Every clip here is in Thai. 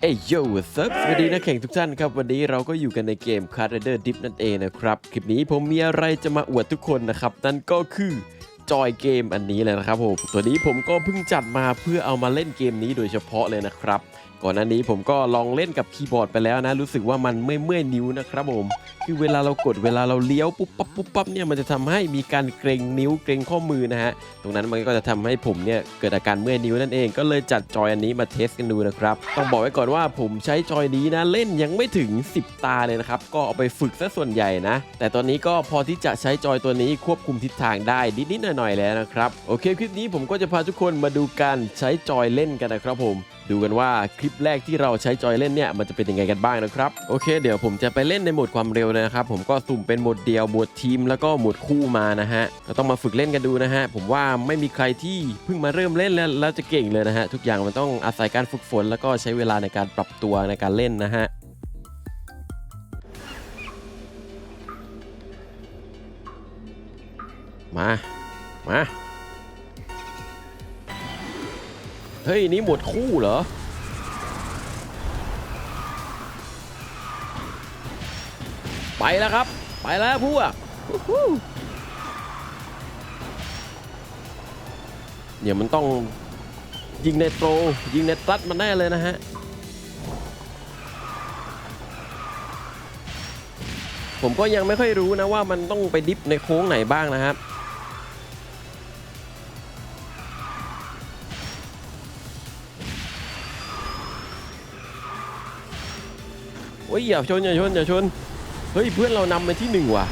เอ้ยโย่ซับสวัสดีนักแข่งทุกท่านครับ วันนี้เราก็อยู่กันในเกม Card Rider Dip นั่นเองนะครับ คลิปนี้ผมมีอะไรจะมาอวดทุกคนนะครับ นั่นก็คือจอยเกมอันนี้เลยนะครับผมตัวนี้ผมก็เพิ่งจัดมาเพื่อเอามาเล่นเกมนี้โดยเฉพาะเลยนะครับ ก่อนหน้านี้ผมก็ลองเล่นกับคีย์บอร์ดไปแล้วนะ รู้สึกว่ามันเม่เมื่อยนิ้วนะครับผม คือเวลาเรากดเวลาเราเลี้ยวปุ๊บปั๊บปุ๊บปั๊บเนี่ยมันจะทำให้มีการเกรงนิ้วเกรงข้อมือนะฮะตรงนั้นมันก็จะทำให้ผมเนี่ยเกิดอาการเมื่อยนิ้วนั่นเองก็เลยจัดจอยอันนี้มาเทสกันดูนะครับต้องบอกไว้ก่อนว่าผมใช้จอยนี้นะเล่นยังไม่ถึง 10 ตาเลยนะครับก็เอาไปฝึกซะส่วนใหญ่นะ แต่ตอนนี้ก็พอที่จะใช้จอยตัวนี้ควบคุมทิศทางได้นิดๆหน่อยๆแล้วนะครับโอเคคลิปนี้ผมก็จะพาทุกคนมาดูการใช้จอยเล่นกันนะครับผมดูกันว่าคลิปแรกที่เราใช้จอยเล่นเนี่ยมันจะเป็นยังไงกันบ้างนะครับโอเค เดี๋ยวผมจะไปเล่นในโหมดความเร็วเลยนะครับผมก็สุ่มเป็นหมดเดียวหมดทีมแล้วก็หมดคู่มานะฮะก็ต้องมาฝึกเล่นกันดูนะฮะผมว่าไม่มีใครที่เพิ่งมาเริ่มเล่นแล้วแล้วจะเก่งเลยนะฮะทุกอย่างมันต้องอาศัยการฝึกฝน แล้วก็ใช้เวลาในการปรับตัวในการเล่นนะฮะมา มา เฮ้ย นี่หมดคู่เหรอ ไปแล้วครับ ไปแล้วพวกวู้ฮู้เดี๋ยวมันต้องยิงในโตรยิงในตัดมันแน่เลยนะฮะ ผมก็ยังไม่ค่อยรู้นะว่ามันต้องไปดิฟในโค้งไหนบ้างนะครับโอ้ยอย่าชนอย่าชนอย่าชน เฮ้ยเพื่อนเรานำไปที่หนึ่งว่ะ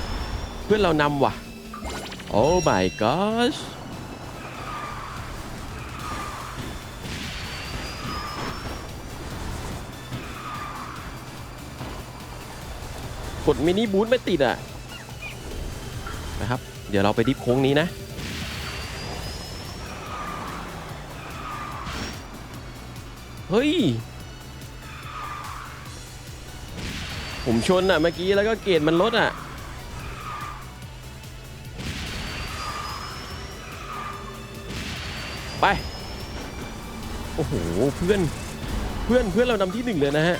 เพื่อนเรานำว่ะ โอ้ my gosh กดมินิบูทไม่ติดอะนะครับ เดี๋ยวเราไปดิฟโค้งนี้นะ เฮ้ย ผมชนอะเมื่อกี้แล้วก็เกรดมันลดอะไป โอ้โห เพื่อน เพื่อน เพื่อนเรานำที่หนึ่งเลยนะฮะ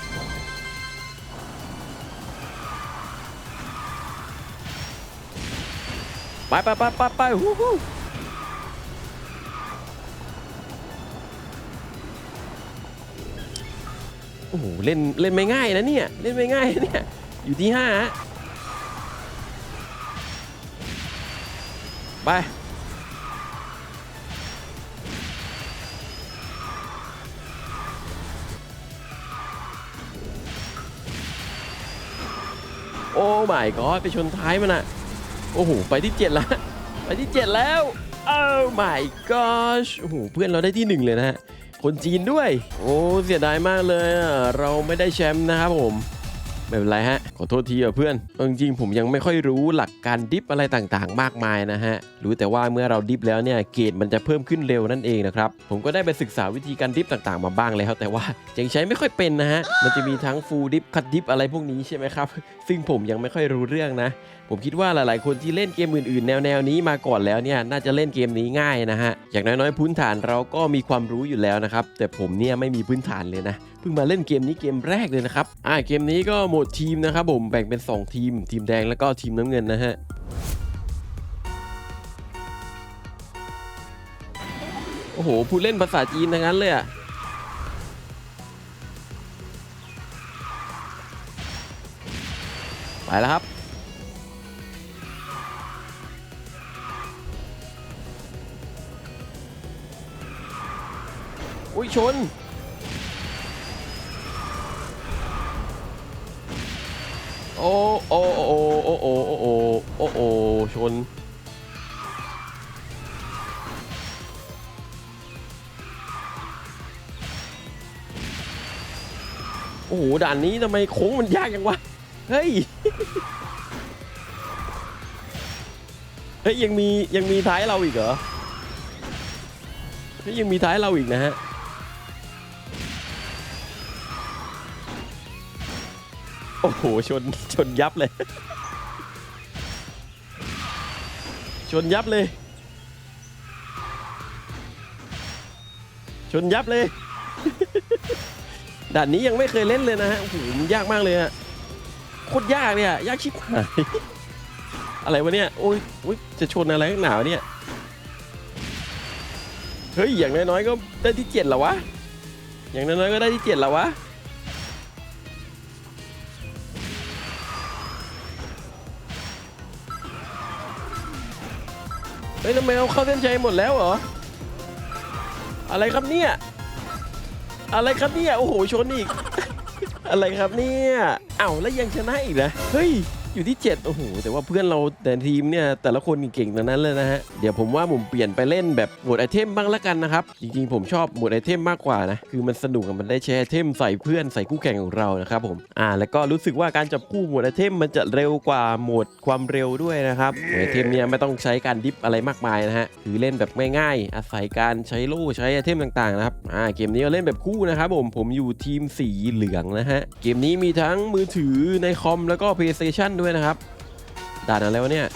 ไปไปไปไปไปฮู้ฮู้ อ้โหเล่นเล่นไม่ง่ายนะเนี่ย เล่นไม่ง่ายเนี่ย อยู่ที่ห้าฮะไปโอ้ my god ไปชนท้ายมันอะโอ้โห ไปที่ 7 แล้ว ไปที่ 7 แล้ว โอ้ my gosh โอ้โห เพื่อนเราได้ที่ 1 เลยนะฮะ คนจีนด้วย โอ้เสียดายมากเลยอะเราไม่ได้แชมป์นะครับผมไม่เป็นไรฮะ ขอโทษทีอะเพื่อนจริงๆผมยังไม่ค่อยรู้หลักการดิฟอะไรต่างๆ มากมายนะฮะ รู้แต่ว่าเมื่อเราดิฟแล้วเนี่ยเกรดมันจะเพิ่มขึ้นเร็วนั่นเองนะครับ ผมก็ได้ไปศึกษาวิธีการดิฟต่างๆ มาบ้างแล้ว แต่ว่ายังใช้ไม่ค่อยเป็นนะฮะ มันจะมีทั้งฟูลดิฟคัดดิฟอะไรพวกนี้ใช่ไหมครับ ซึ่งผมยังไม่ค่อยรู้เรื่องนะ ผมคิดว่าหลาย ๆ คนที่เล่นเกมอื่น ๆ แนว ๆ นี้มาก่อนแล้วเนี่ยน่าจะเล่นเกมนี้ง่ายนะฮะ อย่างน้อย ๆ พื้นฐานเราก็มีความรู้อยู่แล้วนะครับ แต่ผมเนี่ยไม่มีพื้นฐานเลยนะ เพิ่งมาเล่นเกมนี้เกมแรกเลยนะครับ อ่าเกมนี้ก็โหมดทีมนะครับผมแบ่งเป็น 2 ทีม ทีมแดงแล้วก็ทีมน้ำเงินนะฮะโอ้โหผู้เล่นภาษาจีนทั้งนั้นเลยอะไปแล้วครับ อุ้ยชน โอ้โอ้โอ้โอ้โอ้โอ้โอ้โอ้โอ้ชน โอ้โหด่านนี้ทำไมโค้งมันยากจังวะ เฮ้ย เฮ้ยยังมียังมีท้ายเราอีกเหรอเฮ้ยยังมีท้ายเราอีกนะฮะ อ้โหชนชนยับเลย ชนยับเลย ชนยับเลย ด่านนี้ยังไม่เคยเล่นเลยนะฮะโอ้โหมันยากมากเลยฮะโคตรยากเนี่ยยากชิบหายอะไรวะเนี่ยโอ้ยโอ้ยจะชนอะไรข้างหนาวเนี่ยเฮ้ยอย่างน้อยๆก็ได้ที่เจ็ดแล้ววะอย่างน้อยๆก็ได้ที่เจ็ดแล้ววะ ฮ้ยทำไมเอาเข้าเส้นชัยหมดแล้วเหรอ อะไรครับเนี่ย อะไรครับเนี่ย โอ้โหชนอีก อะไรครับเนี่ย เอ้าแล้วยังชนะอีกนะ เฮ้ย อยู่ที่ 7 โอ้โห แต่ว่าเพื่อนเราแต่ทีมเนี่ย แต่ละคนเก่งๆทั้งนั้นเลยนะฮะ เดี๋ยวผมว่าผมเปลี่ยนไปเล่นแบบหมวดไอเทมบ้างละกันนะครับ จริงๆ ผมชอบหมวดไอเทมมากกว่านะ คือมันสนุกมันได้ใช้ไอเทมใส่เพื่อนใส่คู่แข่งของเรานะครับผม อ่า แล้วก็รู้สึกว่าการจับคู่หมวดไอเทมมันจะเร็วกว่าหมวดความเร็วด้วยนะครับ หมวดไอเทมเนี่ยไม่ต้องใช้การดิฟอะไรมากมายนะฮะ คือเล่นแบบง่ายๆ อาศัยการใช้โล่ใช้ไอเทมต่างๆนะครับ อ่า เกมนี้เราเล่นแบบคู่นะครับผม ผมอยู่ทีมสีเหลืองนะฮะ เกมนี้มีทั้งมือถือในคอมแล้วก็ PlayStation ด้วยนะครับด่านอะไรวะเนี่ย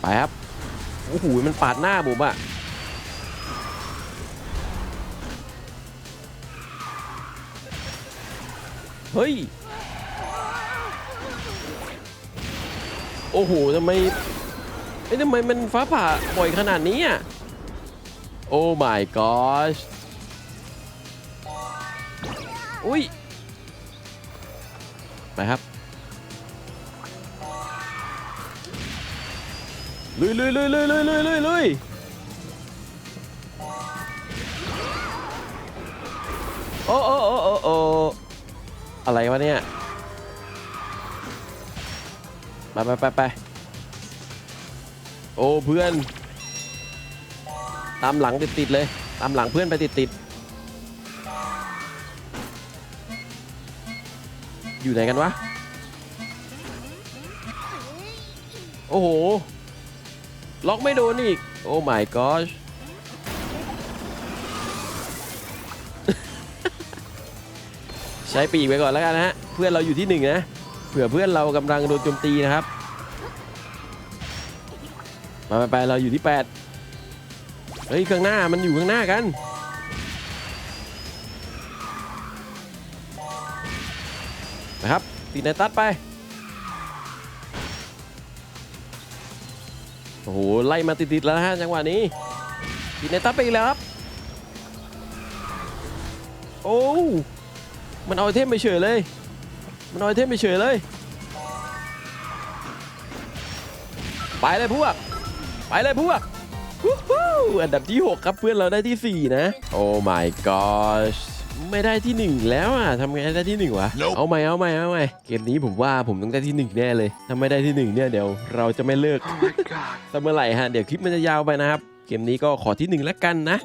ไปครับ โอ้โห มันปาดหน้าผมอะเฮ้ย โอ้โหทำไมเอ้ยทำไมมันฟ้าผ่าบ่อยขนาดนี้อะ โอ้ my gosh อุ้ย ไปครับลุยลุยลุยลุยลุยลุยลุยลุยโอ้โอ้โอ้โอ้โอ้อะไรวะเนี่ยไปไปไปไปโอ้เพื่อน ตามหลังติดติดเลย ตามหลังเพื่อนไปติดติด อยู่ไหนกันวะ โอ้โห ล็อกไม่โดนอีก โอ้ my gosh ใช้ปีกไปก่อนแล้วกันนะฮะ เพื่อนเราอยู่ที่หนึ่งนะ เผื่อเพื่อนเรากำลังโดนโจมตีนะครับไปไปไปเราอยู่ที่ 8 เฮ้ยข้างหน้ามันอยู่ข้างหน้ากัน นะครับตีนตัดไป โอ้โห ไล่มาติดๆแล้วฮะจังหวะนี้ตีนตัดไปอีกแล้วครับ โอ้มันเอาไอเทมไปเฉยเลย มันเอาไอเทมไปเฉยเลย ไปเลยพวก ไปเลยพวกอันดับที่ 6 ครับเพื่อนเราได้ที่ 4 นะ โอ้ my gosh ไม่ได้ที่ 1 แล้วอะทำไงให้ได้ที่1วะ Nope เอาใหม่เอาใหม่เอาใหม่เกมนี้ผมว่าผมต้องได้ที่ 1 แน่เลยถ้าไม่ได้ที่ 1 เนี่ยเดี๋ยวเราจะไม่เลิก Oh my god. สักเมื่อไหร่ฮะเดี๋ยวคลิปมันจะยาวไปนะครับ เกมนี้ก็ขอที่ 1 แล้วกันนะ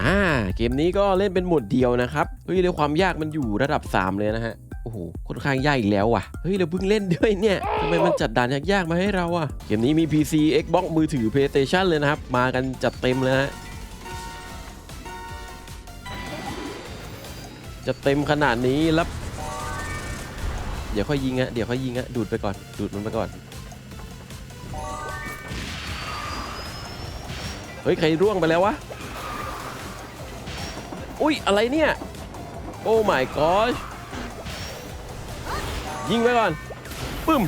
อ่าเกมนี้ก็เล่นเป็นโหมดเดียวนะครับเฮ้ยแล้วความยากมันอยู่ระดับ 3 เลยนะฮะโอ้โหค่อนข้างยากอีกแล้วว่ะ เฮ้ย เราเพิ่งเล่นด้วยเนี่ยทำไมมันจัดด่านยากๆมาให้เราอะ เกมนี้มี PC Xbox มือถือ PlayStation เลยนะครับ มากันจัดเต็มเลยฮะ จะเต็มขนาดนี้แล้วเดี๋ยวค่อยยิงฮะเดี๋ยวค่อยยิงฮะดูดไปก่อน ดูดมันไปก่อน เฮ้ย ใครร่วงไปแล้ววะ อุ้ย อะไรเนี่ย โอ้ my gosh ยิงไปก่อน ปึ้ม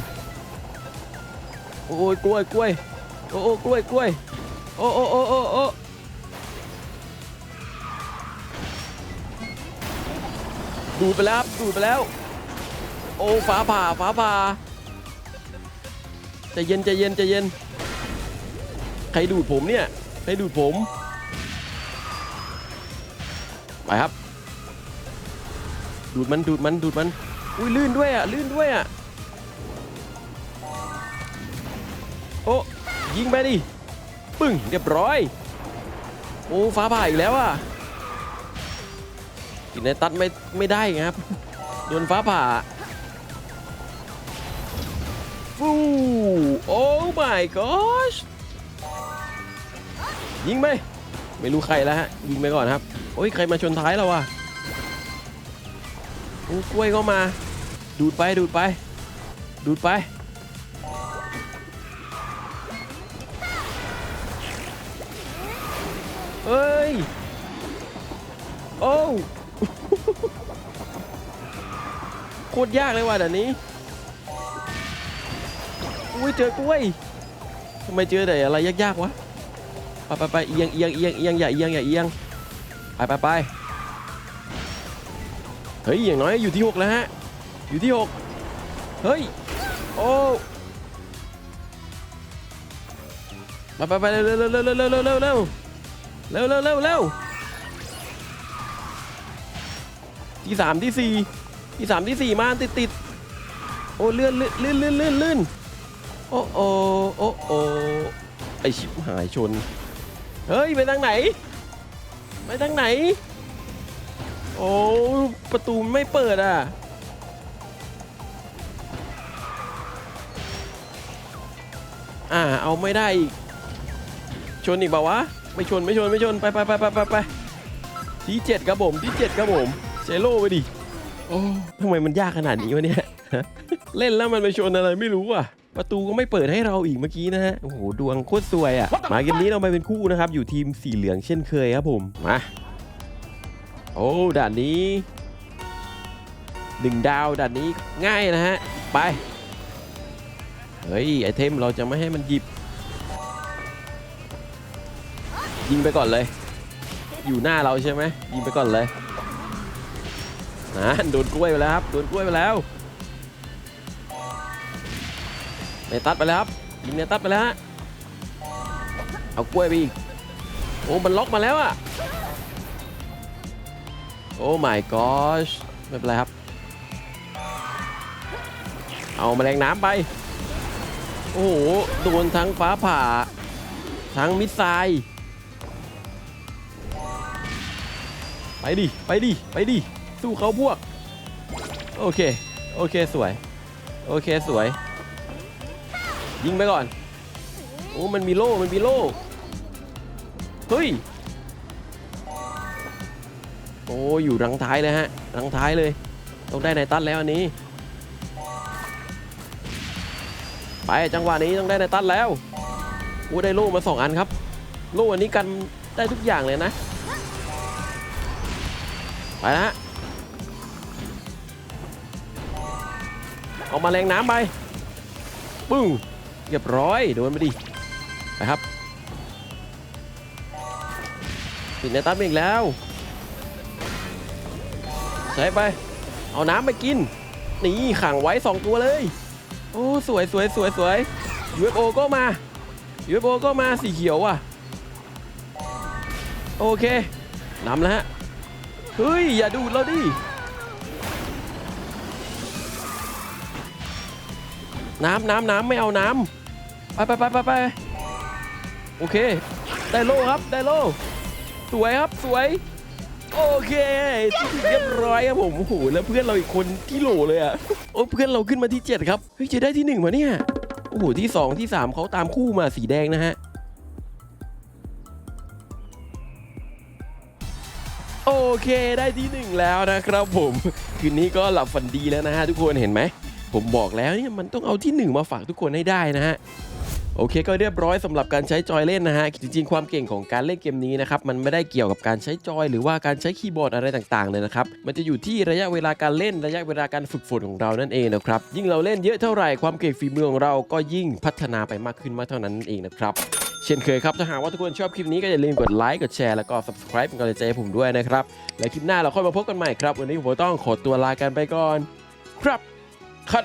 โอ้ยกล้วยกล้วย โอ้โอ้กล้วยกล้วย โอ้โอ้โอ้โอ้ ดูดไปแล้วดูดไปแล้ว โอ้ฟ้าผ่าฟ้าผ่าใจเย็นใจเย็นใจเย็น ใครดูดผมเนี่ยใครดูดผมไปครับ ดูดมันดูดมันดูดมันอุ้ยลื่นด้วยอะลื่นด้วยอะโอ้ยิงไปดิปึ้งเรียบร้อย โอ้ฟ้าผ่าอีกแล้วอะ กินในตัดไม่ไม่ได้ไงครับโดนฟ้าผ่าฟูโอ้ my gosh ยิงไหมไม่รู้ใครแล้วฮะ ยิงไปก่อนครับ โอ้ย ใครมาชนท้ายเราอะโอ้กล้วยก็มา ดูดไปดูดไป ดูดไปเอ้ย โอ้ โคตรยากเลยว่ะเดี๋ยวนี้ อุ้ยเจอกล้วยทำไมเจอแต่อะไรยากๆวะ ไปไปไปเอียงเอียงเอียงเอียงอย่าเอียงอย่าเอียง ไปไปไปเฮ้ยอย่างน้อยอยู่ที่หกแล้วฮะ อยู่ที่หกเฮ้ย โอ้ไปไปไปเร็วเร็วเร็วเร็วเร็วเร็วเร็วเร็วเร็วเร็วเร็วเร็วเร็วที่สามที่สี่ ที่สามที่สี่มาติดติดโอ้เลื่อนเลื่อนเลื่อนเลื่อนเลื่อนโอ้โอ้โอ้โอ้ไอชิบหายชน เฮ้ย ไปทางไหน ไปทางไหน โอ้ประตูไม่เปิดอะอ่าเอาไม่ได้อีกชนอีกเปล่าวะไม่ชนไม่ชนไม่ชนไปไปไปไปไปไปที่เจ็ดครับผมที่เจ็ดครับผมเซโร่ไปดิ อ้ทำไมมันยากขนาดนี้วะเนี่ย เล่นแล้วมันไปชนอะไรไม่รู้อะ ประตูก็ไม่เปิดให้เราอีกเมื่อกี้นะฮะ โอ้โห ดวงโคตรสวยอะ มาเกมนี้เราไปเป็นคู่นะครับ อยู่ทีมสีเหลืองเช่นเคยครับผม มา โอ้ด่านนี้หนึ่งดาวด่านนี้ง่ายนะฮะ ไป เฮ้ย ไอเทมเราจะไม่ให้มันหยิบ ยิงไปก่อนเลย อยู่หน้าเราใช่ไหมยิงไปก่อนเลย นะโดนกล้วยไปแล้วครับโดนกล้วยไปแล้วในตัดไปแล้วครับยิงในตัดไปแล้วฮะเอากล้วยไปอีกโอ้มันล็อกมาแล้วอะโอ้ my gosh ไม่เป็นไรครับ เอาแมลงน้ำไป โอ้โหโดนทั้งฟ้าผ่า ทั้งมิสไซล์ไปดิ ไปดิ ไปดิ สู้เขาพวก โอเค โอเคสวย โอเคสวย ยิงไปก่อน โอ้ มันมีโล่ มันมีโล่ เฮ้ย โอ้ อยู่รังท้ายเลยฮะ รังท้ายเลย ต้องได้ในตันแล้วอันนี้ ไปจังหวะนี้ต้องได้ในตันแล้วโอ้ได้โล่มาสองอันครับ โล่อันนี้กันได้ทุกอย่างเลยนะ ไปนะ ฮะเอามาแรงน้ำไปปึ้งเรียบร้อยโดนไปดิไปครับติดในตันอีกแล้ว ใช้ไป เอาน้ำไปกิน นี่ขังไว้ 2 ตัวเลย โอ้สวยสวยสวยสวย UFO ก็มา UFO ก็มาสีเขียวอะ โอเคนำแล้วฮะ เฮ้ย อย่าดูดเราดิ น้ำน้ำน้ำไม่เอาน้ำไปไปไปไปไปโอเค ได้โล่ครับได้โล่สวยครับสวย โอเคเรียบร้อยครับผมโอ้โหแล้วเพื่อนเราอีกคนที่โหลเลยอะโอ้เพื่อนเราขึ้นมาที่ 7 ครับเฮ้ยจะได้ที่1มาเนี่ยโอ้โหที่ 2 ที่ 3เขาตามคู่มาสีแดงนะฮะโอเคได้ที่ 1 แล้วนะครับผม คืนนี้ก็หลับฝันดีแล้วนะฮะทุกคนเห็นไหม ผมบอกแล้วเนี่ยมันต้องเอาที่ 1 มาฝากทุกคนให้ได้นะฮะโอเคก็เรียบร้อยสำหรับการใช้จอยเล่นนะฮะ จริง ๆ ความเก่งของการเล่นเกมนี้นะครับ มันไม่ได้เกี่ยวกับการใช้จอย หรือว่าการใช้คีย์บอร์ดอะไรต่างๆเลยนะครับ มันจะอยู่ที่ระยะเวลาการเล่นระยะเวลาการฝึกฝนของเรานั่นเองนะครับ ยิ่งเราเล่นเยอะเท่าไหร่ความเก่งฝีมือของเราก็ยิ่งพัฒนาไปมากขึ้นมากเท่านั้นนั่นเองนะครับเช่นเคยครับถ้าหากว่าทุกคนชอบคลิปนี้ก็อย่าลืมกดไลค์กดแชร์แล้วก็ subscribe เป็นกำลังใจให้ผมด้วยนะครับและคลิปหน้าเราค่อยมาพบกันใหม่ครับวันนี้ผมต้องขอตัวลากันไปก่อน ครับ คัด